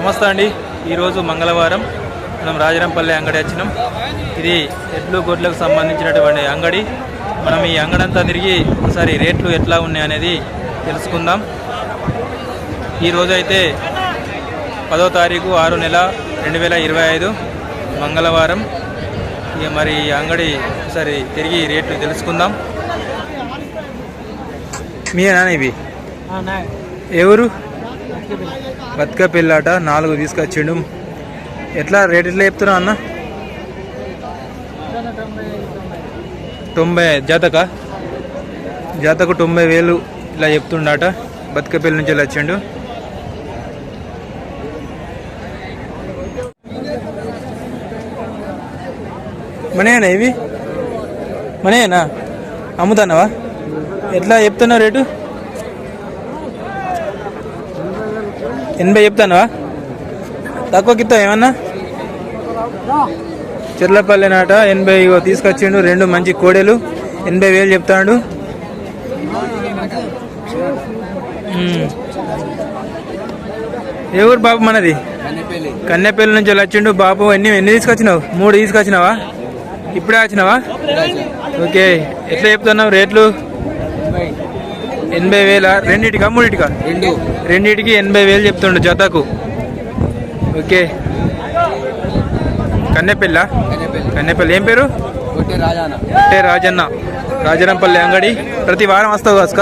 నమస్తే అండి. ఈరోజు మంగళవారం మనం రాజరంపల్లి అంగడి వచ్చినాం. ఇది ఎడ్లు గొడ్లకు సంబంధించినటువంటి అంగడి. మనం ఈ అంగడి అంతా తిరిగి ఒకసారి రేట్లు ఎట్లా ఉన్నాయి అనేది తెలుసుకుందాం. ఈరోజు అయితే పదో తారీఖు ఆరు నెల రెండు వేల ఇరవై ఐదు మంగళవారం. ఇక మరి ఈ అంగడి ఒకసారి తిరిగి రేట్లు తెలుసుకుందాం. మీనా ఇవి? ఎవరు బతుక పిల్లాట నాలుగు తీసుకొచ్చిండు. ఎట్లా రేట్ ఎట్లా చెప్తున్నావు అన్న? తొంభై జాతక? జాతకు తొంభై వేలు ఇలా చెప్తుండట. బతుకపల్లి నుంచి ఇలా వచ్చిండు. మనేనా ఇవి? మనేనా అమ్ముతానవా? ఎట్లా చెప్తున్నావు రేటు? ఎనభై చెప్తానువా? తక్కువకి ఇస్తావు ఏమన్నా? చిర్లపల్లి నాట ఎనభై తీసుకొచ్చిండు రెండు మంచి కోడెలు ఎనభై వేలు చెప్తాడు. ఎవరు ఏ ఊరు బాబు మనది? కన్నెపల్లి నుంచి వచ్చిండు. బాబు ఎన్ని ఎన్ని తీసుకొచ్చినావు? మూడు తీసుకొచ్చినావా? ఇప్పుడే వచ్చినావా? ఓకే. ఎట్లా చెప్తున్నావు రేట్లు? ఎనభై వేల రెండింటికా మూడింటికా? రెండు. రెండింటికి ఎనభై వేలు చెప్తుండు జతకు. ఓకే. కన్నెపల్లి? కన్నెపల్లి. ఏం పేరు? అంటే రాజన్న. రాజనంపల్లి అంగడి. ప్రతి వారం వస్తావు కాసుక?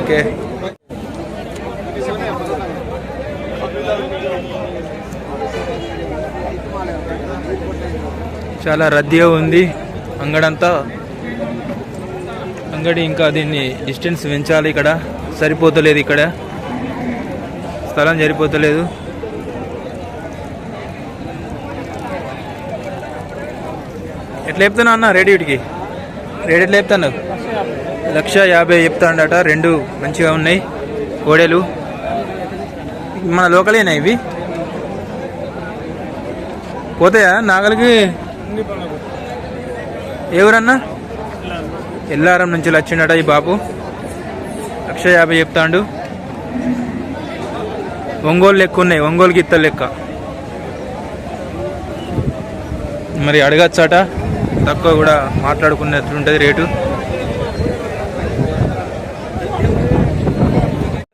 ఓకే. చాలా రద్దీగా ఉంది అంగడంతా. అంగడి ఇంకా దీన్ని డిస్టెన్స్ పెంచాలి ఇక్కడ. సరిపోతలేదు ఇక్కడ. స్థలం సరిపోతలేదు. ఎట్లా చెప్తున్నావు అన్న రేటు వీటికి? రేట్ ఎట్లా చెప్తాను? లక్ష యాభై చెప్తాడట. రెండు మంచిగా ఉన్నాయి. కోడెలు. మన లోకలేనా ఇవి? పోతాయా నాగలికి? ఎవరన్నా ఎల్లారం నుంచి వచ్చిండట ఈ బాబు లక్ష యాభై చెప్తాండు. ఒంగోలు లెక్క ఉన్నాయి ఒంగోలు గిత్తలు లెక్క. మరి అడగచ్చట తక్కువ కూడా మాట్లాడుకున్నట్లుంటుంది రేటు.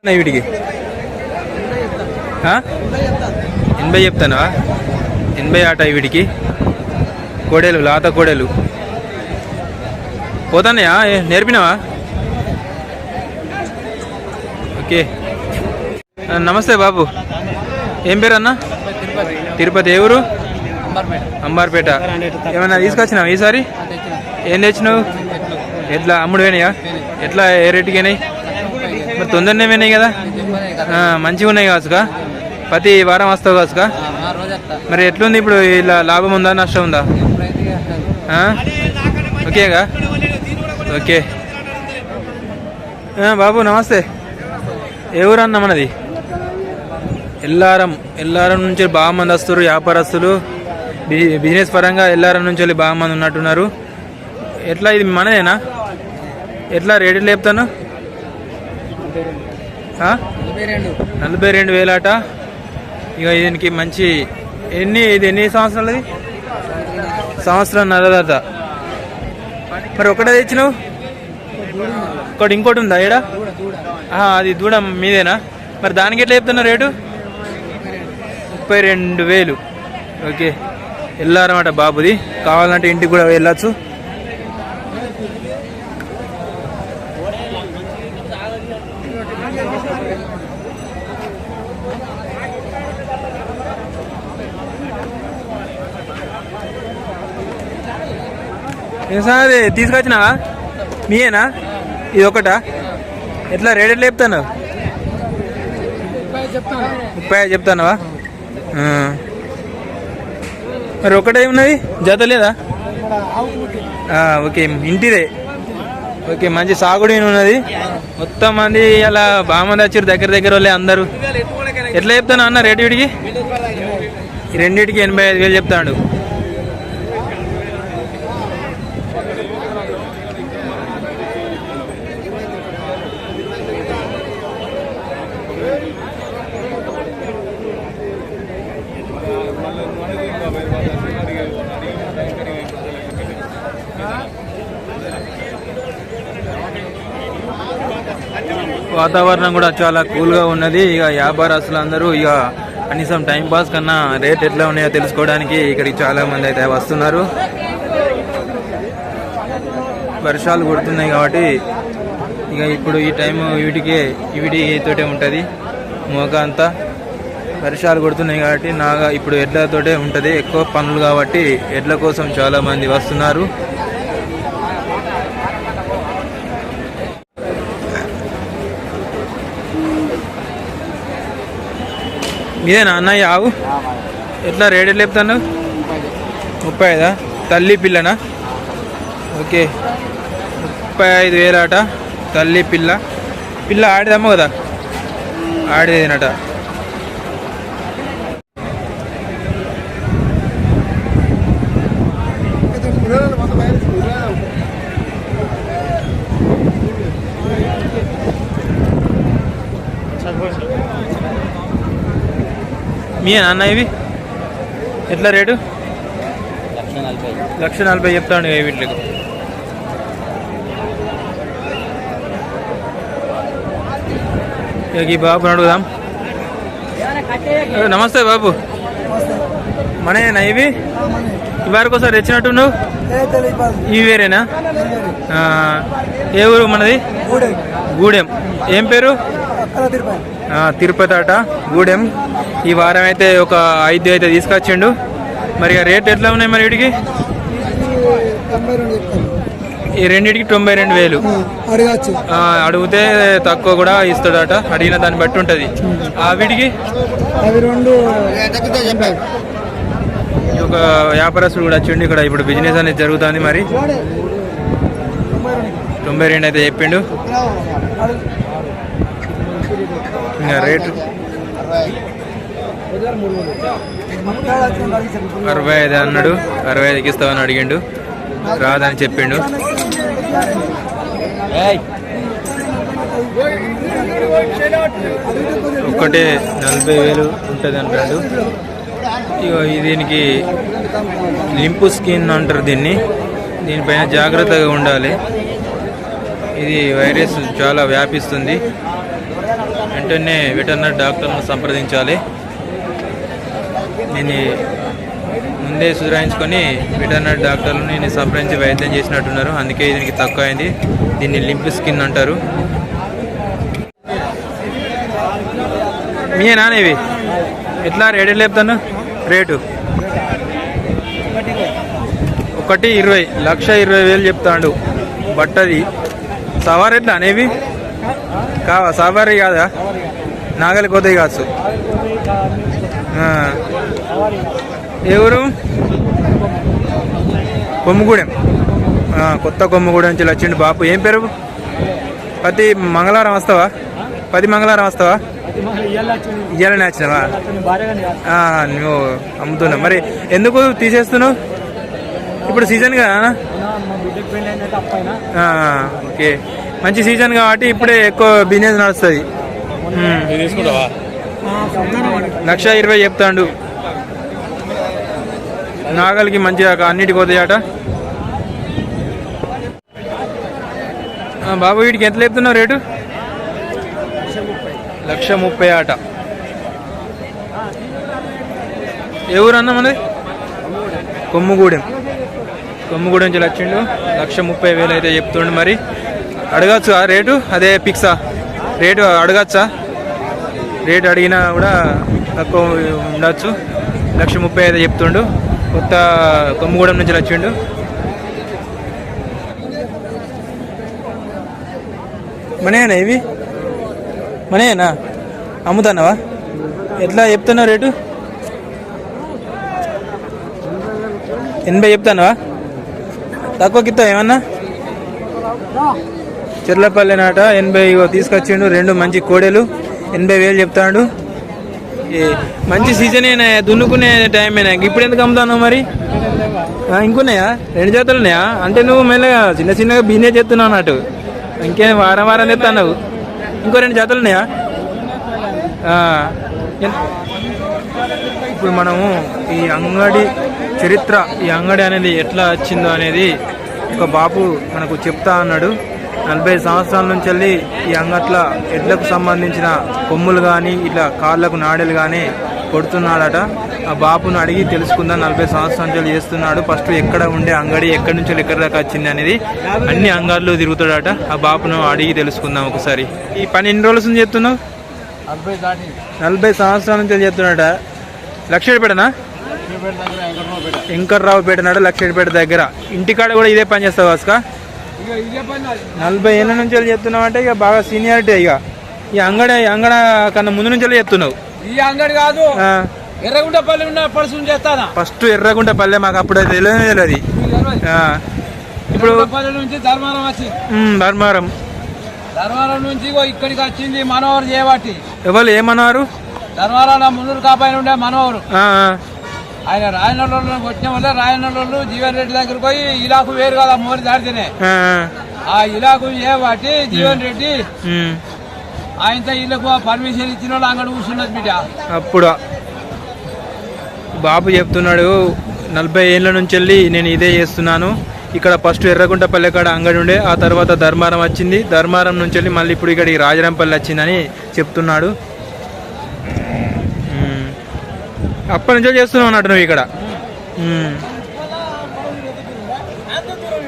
ఉన్నాయి వీటికి? ఎనభై చెప్తానా? ఎనభై ఆట వీడికి కోడేలు లాత కోడేలు. పోతానయా నేర్పినావా? ఓకే. నమస్తే బాబు. ఏం పేరు అన్న తిరుపతి ఏ ఊరు? అంబార్పేట. ఏమన్నా తీసుకొచ్చినావు ఈసారి? ఏం తెచ్చినావు? ఎట్లా? అమ్ముడు పోయినాయా? ఎట్లా? ఏ రేటుకి అయినాయి మరి తొందరనే పోయినాయి కదా? మంచిగా ఉన్నాయి కాసుగా ప్రతి వారం వస్తావు కాసుగా మరి ఎట్లుంది ఇప్పుడు? ఇలా లాభం ఉందా? నష్టం ఉందా? ఓకేగా? ఓకే. బాబు నమస్తే. ఏ ఊరన్నా మనది? ఎల్లారం. ఎల్లారం నుంచి బాగా మంది వస్తారు వ్యాపారస్తులు బి- బిజినెస్ పరంగా ఎల్లారం నుంచి వెళ్ళి బాగా మంది ఉన్నట్టున్నారు. ఎట్లా ఇది మనదేనా? ఎట్లా రేటు లేపుతాను నలభై రెండు వేలాట. ఇక దీనికి మంచి ఎన్ని ఇది ఎన్ని సంవత్సరాలది? సంవత్సరం నల్లదట మరి ఒకటే తెచ్చినావు? ఒకటి ఇంకోటి ఉందా ఈడ అది దూడ మీదేనా? మరి దానికి ఎట్లా చెప్తున్నా రేటు? ముప్పై రెండు వేలు. ఓకే. వెళ్ళారన్నమాట బాబుది. కావాలంటే ఇంటికి కూడా వెళ్ళచ్చు. సార్ తీసుకొచ్చినావా? మీయేనా ఇది ఒకటా ఎట్లా రేట్ ఎట్లా చెప్తాను ముప్పై చెప్తానవా మరి ఒకటే ఉన్నది? జత లేదా? ఓకే. ఇంటిదే. ఓకే మంచి సాగుడి ఉన్నది. మొత్తం మంది అలా బాగా మంది వచ్చారు దగ్గర దగ్గర వాళ్ళే అందరూ. ఎట్లా చెప్తాను అన్న రేటు వీడికి? రెండింటికి ఎనభై ఐదు వేలు చెప్తాడు. వాతావరణం కూడా చాలా కూల్గా ఉన్నది. ఇక వ్యాపారస్తులు అందరూ ఇక కనీసం టైంపాస్ కన్నా రేట్ ఎట్లా ఉన్నాయో తెలుసుకోవడానికి ఇక్కడికి చాలా మంది అయితే వస్తున్నారు. వర్షాలు కొడుతున్నాయి కాబట్టి ఇక ఇప్పుడు ఈ టైం వీటికి వీటితోటే ఉంటుంది. మోక అంతా వర్షాలు కొడుతున్నాయి కాబట్టి నాగా ఇప్పుడు ఎడ్లతోటే ఉంటుంది. ఎక్కువ పనులు కాబట్టి ఎడ్ల కోసం చాలామంది వస్తున్నారు. మీదేనా అన్నయ్య ఆవు ఎట్లా రేట్ ఎట్లా చెప్తాను? ముప్పై ఐదా తల్లి పిల్లనా? ఓకే. ముప్పై ఐదు వేలాట. తల్లి పిల్ల. పిల్ల ఆడిదమ్మ కదా? ఆడేదినట. మీ అన్న ఇవి? ఎట్లా రేటు? లక్ష నలభై చెప్తాను ఏ వీటికి. ఇక ఈ బాబుని అడుగుదాం. నమస్తే బాబు. మనేనా ఇవి? ఇవారికి ఒకసారి తెచ్చినట్టు నువ్వు ఇవి వేరేనా ఏ ఊరు మనది? గూడెం. ఏం పేరు? తిరుపతి అట గూడెం. ఈ వారం అయితే ఒక ఐదు అయితే తీసుకొచ్చిండు. మరి రేట్ ఎట్లా ఉన్నాయి మరి వీటికి? ఈ రెండింటికి తొంభై రెండు వేలు. అడిగితే తక్కువ కూడా ఇస్తాడట. అడిగిన దాన్ని బట్టి ఉంటుంది. ఆ వీటికి? ఒక వ్యాపారస్తుడు కూడా వచ్చిండు. ఇక్కడ ఇప్పుడు బిజినెస్ అనేది జరుగుతుంది మరి. తొంభై రెండు అయితే చెప్పిండు. ఇంకా రేటు? అరవై ఐదు అన్నాడు. అరవై ఐదుకి ఇస్తామని అడిగిండు. రాదని చెప్పిండు. ఒక్కటే నలభై వేలు ఉంటుంది అంటాడు దీనికి లింపు స్కిన్ అంటారు దీన్ని. దీనిపైన జాగ్రత్తగా ఉండాలి. ఇది వైరస్ చాలా వ్యాపిస్తుంది. వెంటనే వెటర్నరీ డాక్టర్ను సంప్రదించాలి. దీన్ని ముందే సుధరాయించుకొని వెటర్నరీ డాక్టర్లు నేను సంప్రదించి వైద్యం చేసినట్టున్నారు. అందుకే దీనికి తక్కువ అయింది దీన్ని లింప్ స్కిన్ అంటారు. మీ నానేవి ఎట్లా రేట్ లేపుతాను చెప్తాను? రేటు? ఒకటి ఇరవై లక్ష ఇరవై వేలు చెప్తాడు. బట్టది. సవారీ ఎట్లా? అనేవి కావా? సవారీ కాదా? నాగలి కొద్ది కాదు ఊరు కొమ్ముగూడెం. కొత్త కొమ్ముగూడెం నుంచి వచ్చిండు బాపు. ఏం పేరు? ప్రతి మంగళవారం వస్తావా? పది మంగళవారం వస్తావా? ఇయ్యాలని వచ్చినావా? నువ్వు అమ్ముతున్నావు. మరి ఎందుకు తీసేస్తున్నావు? ఇప్పుడు సీజన్ కదా ఓకే. మంచి సీజన్ కాబట్టి ఇప్పుడే ఎక్కువ బిజినెస్ నడుస్తుంది. లక్ష ఇరవై చెప్తాండు. నాగలికి మంచిగా అన్నిటికి పోతాయట. బాబు వీటికి ఎంత చెప్తున్నావు రేటు? లక్ష ముప్పై ఆట. ఏ ఊరు అన్న మనది? కొమ్ముగూడెం. కొమ్ముగూడెం నుంచి వచ్చిండు. లక్ష ముప్పై వేలు అయితే చెప్తుండు మరి. అడగచ్చు ఆ రేటు? అదే పిక్సా రేటు అడగచ్చా? రేటు అడిగినా కూడా తక్కువ ఉండొచ్చు. లక్ష ముప్పై అయితే చెప్తుండు. కొత్త కొమ్మగూడెం నుంచి వచ్చిండు. మనేనా ఇవి? మనేనా అమ్ముతానవా ఎట్లా చెప్తున్నావు రేటు? ఎనభై చెప్తానవా తక్కువకి ఇస్తావు ఏమన్నా? చెర్లపల్లి నాట ఎనభై తీసుకొచ్చిండు రెండు మంచి కోడెలు ఎనభై వేలు చెప్తాడు. ఏ, మంచి సీజనేనా దున్నుకునే టైమేనా ఇప్పుడు ఎందుకు అమ్ముతాను మరి? ఇంకున్నాయా? రెండు జాతలు ఉన్నాయా? అంటే నువ్వు మెల్లగా చిన్న చిన్నగా బిజినెస్ చేస్తున్నావు అన్నట్టు. ఇంకేం వారం వారం తెస్తావు ఇంకో రెండు జాతలు ఉన్నాయా? ఇప్పుడు మనము ఈ అంగడి చరిత్ర ఈ అంగడి అనేది ఎట్లా వచ్చిందో అనేది ఒక బాపు మనకు చెప్తా అన్నాడు. నలభై సంవత్సరాల నుంచి వెళ్ళి ఈ అంగట్ల ఎడ్లకు సంబంధించిన కొమ్ములు కానీ ఇట్లా కాళ్ళకు నాడెలు కానీ కొడుతున్నాడట. ఆ బాపును అడిగి తెలుసుకుందాం నలభై సంవత్సరాల నుంచి చేస్తున్నాడు. ఫస్ట్ ఎక్కడ ఉండే అంగడి ఎక్కడి నుంచి ఎక్కడి దాకా వచ్చింది అనేది అన్ని అంగాల్లో తిరుగుతాడట. ఆ బాపును అడిగి తెలుసుకుందాం ఒకసారి. ఈ పని ఎన్ని రోజుల నుంచి చేస్తున్నావు? నలభై సంవత్సరాల నుంచి చేస్తున్నాడట. లక్షపేటనా వెంకట్రావుపేట. నాడు లక్షపేట దగ్గర. ఇంటికాడ కూడా ఇదే పని చేస్తావు నాది. నలభై ఏళ్ళ నుంచి చెప్తున్నావు అంటే ఇక బాగా సీనియారిటీ ఇక. ఈ అంగడ అంగడ కన్నా ముందు నుంచి చెప్తున్నావు ఈ అంగడి కాదు. ఎర్రగుంటపల్లి ఉన్న పడుసు చేస్తానా? ఫస్ట్ ఎర్రగుంట పల్లె మాకు అప్పుడు అది తెలియదు ఆ, ఇప్పుడు ఎర్రగుంటపల్లి నుంచి ధర్మారం వచ్చింది. ధర్మారం. ధర్మారం నుంచి ఇక్కడికి వచ్చింది మనోహర్ చేయబట్టి ఎవరు ఏమన్నారు ధర్మారావు మున్నూరు కాపాయి ఉండే మనోహరు. ఆయన రాయనల్లు వచ్చిన వల్ల రాయనల్లు జీవన్ రెడ్డి దగ్గరికి పోయి ఇలాకు వేరు కదా మోరి దాడితేనే ఆ, ఇలాకు చేయబట్టి జీవన్ రెడ్డి. ఆయనతో ఇళ్ళకు పర్మిషన్ ఇచ్చిన వాళ్ళు అంగడి కూర్చున్నది బిడ్డ. అప్పుడు బాబు చెప్తున్నాడు నలభై ఏళ్ళ నుంచి వెళ్ళి నేను ఇదే చేస్తున్నాను. ఇక్కడ ఫస్ట్ ఎర్రగుంట పల్లెకాడ అంగడి ఉండే ఆ తర్వాత ధర్మారం వచ్చింది. ధర్మారం నుంచి వెళ్ళి మళ్ళీ ఇప్పుడు ఇక్కడికి రాజరంపల్లి వచ్చిందని చెప్తున్నాడు. అప్పటి నుంచే చేస్తున్నావు అన్నట్టు నువ్వు ఇక్కడ.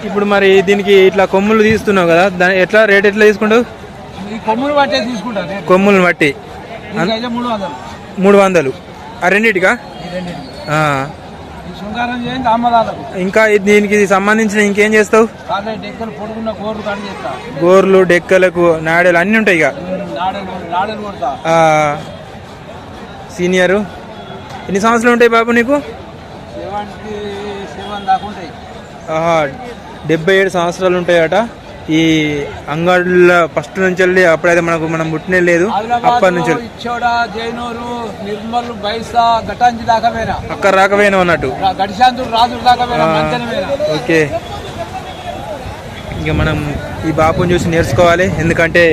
ఇప్పుడు మరి దీనికి ఇట్లా కొమ్ములు తీస్తున్నావు కదా దాని ఎట్లా రేట్ ఎట్లా తీసుకుంటావు? కొమ్ములు రేటు. కొమ్ములను బట్టి. మూడు వందలు. ఆ రెండింటికా? ఇంకా దీనికి సంబంధించిన ఇంకేం చేస్తావు? గోర్లు డెక్కలకు నాడలు అన్నీ ఉంటాయి ఇక సీనియరు? ఎన్ని సంవత్సరాలు ఉంటాయి బాబు నీకు? డెబ్బై ఏడు సంవత్సరాలు ఉంటాయట. ఈ అంగళ్ళ ఫస్ట్ నుంచి వెళ్ళి అప్పుడైతే మనకు మనం పుట్టినే లేదు. అప్పటి నుంచి జైనూరు నిర్మల్ బైసా ఘటాంజి అక్కడ రాకపోయినావు అన్నట్టు. గడిశాంతుడు ఓకే. ఇంకా మనం ఈ బాపుని చూసి నేర్చుకోవాలి. ఎందుకంటే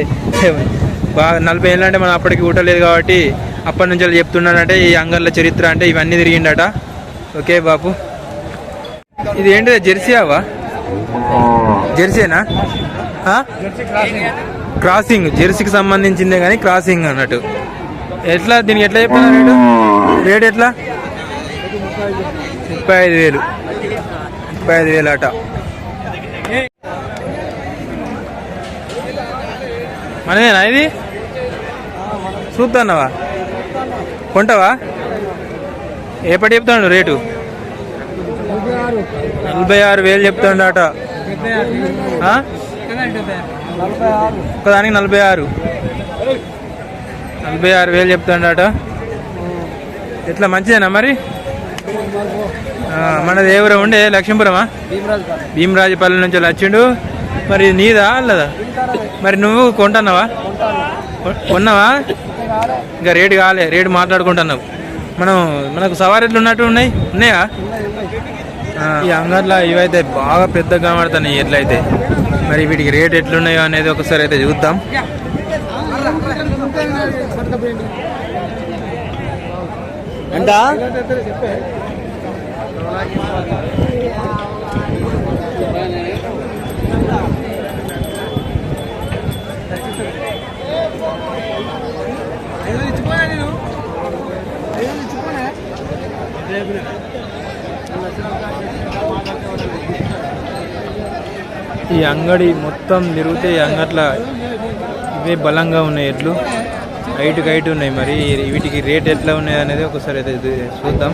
బాగా నలభై ఏళ్ళు అంటే మనం అప్పటికి ఊటలేదు కాబట్టి అప్పటి నుంచి వాళ్ళు చెప్తున్నాడంటే ఈ అంగర్ల చరిత్ర అంటే ఇవన్నీ తిరిగిండట. ఓకే బాపు. ఇది ఏంటిది? జెర్సీ అవా జెర్సీనా? క్రాసింగ్. జెర్సీకి సంబంధించిందే కానీ క్రాసింగ్ అన్నట్టు. ఎట్లా? దీనికి ఎట్లా చెప్తున్నారు రేటు? రేట్ ఎట్లా? ముప్పై ఐదు వేలు. ముప్పై ఐదు వేలు అట మనదేనా ఇది? చూద్దాన్నావా కొంటావా? ఏ పడి చెప్తాడు రేటు? నలభై ఆరు వేలు చెప్తాడు అట ఒకదానికి నలభై ఆరు. నలభై ఆరు వేలు చెప్తాడట. ఎట్లా మంచిదేనా మరి? మన మనది ఉండే లక్ష్మీపురమా? భీమరాజపల్లి నుంచి వచ్చిండు. మరి నీదా అల్లదా? మరి నువ్వు కొంటున్నావా? కొన్నావా? ఇంకా రేటు కాలే రేటు మాట్లాడుకుంటున్నావు మనం మనకు సవారీలు ఉన్నట్టు ఉన్నాయి? ఉన్నాయా? ఈ అంగట్లో ఇవైతే బాగా పెద్దగా కనబడుతున్నాయి ఎట్లయితే మరి వీటికి రేట్ ఎట్లున్నాయో అనేది ఒకసారి అయితే చూద్దాం. ఎంత? ఈ అంగడి మొత్తం తిరిగితే ఈ అంగట్ల ఇవే బలంగా ఉన్నాయి ఎడ్లు. హైట్ హైట్ ఉన్నాయి మరి. వీటికి రేట్ ఎట్లా ఉన్నాయి అనేది ఒకసారి అయితే ఇది చూద్దాం.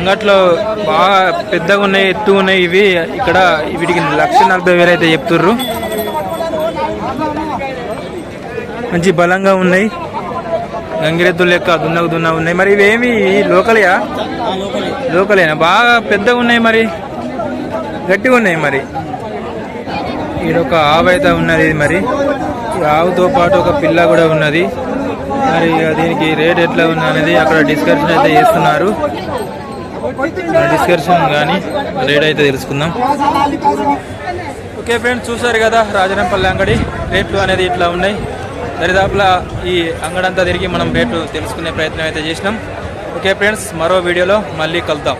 అంగట్లో బాగా పెద్దగా ఉన్నాయి ఎత్తు ఉన్నాయి ఇవి. ఇక్కడ వీటికి లక్ష నలభై వేలు అయితే చెప్తుర్రు. మంచి బలంగా ఉన్నాయి. గంగిరెద్దులు లెక్క దున్నకు దున్న ఉన్నాయి. మరి ఇవేమి లోకలియా? లోకలేనా బాగా పెద్దగా ఉన్నాయి మరి. గట్టిగా ఉన్నాయి మరి. ఈడొక ఆవు అయితే ఉన్నది మరి. ఈ ఆవుతో పాటు ఒక పిల్ల కూడా ఉన్నది. మరి దీనికి రేట్ ఎట్లా ఉంది అనేది అక్కడ డిస్కషన్ అయితే చేస్తున్నారు. డిస్కషన్ కానీ రేట్ అయితే తెలుసుకుందాం. ఓకే ఫ్రెండ్స్ చూసారు కదా రాజనంపల్లి అంగడి రేట్లు అనేది ఇట్లా ఉన్నాయి. దరిదాపులా ఈ అంగడంతా తిరిగి మనం రేట్లు తెలుసుకునే ప్రయత్నం అయితే చేసినాం. ఓకే ఫ్రెండ్స్ మరో వీడియోలో మళ్ళీ కలుద్దాం.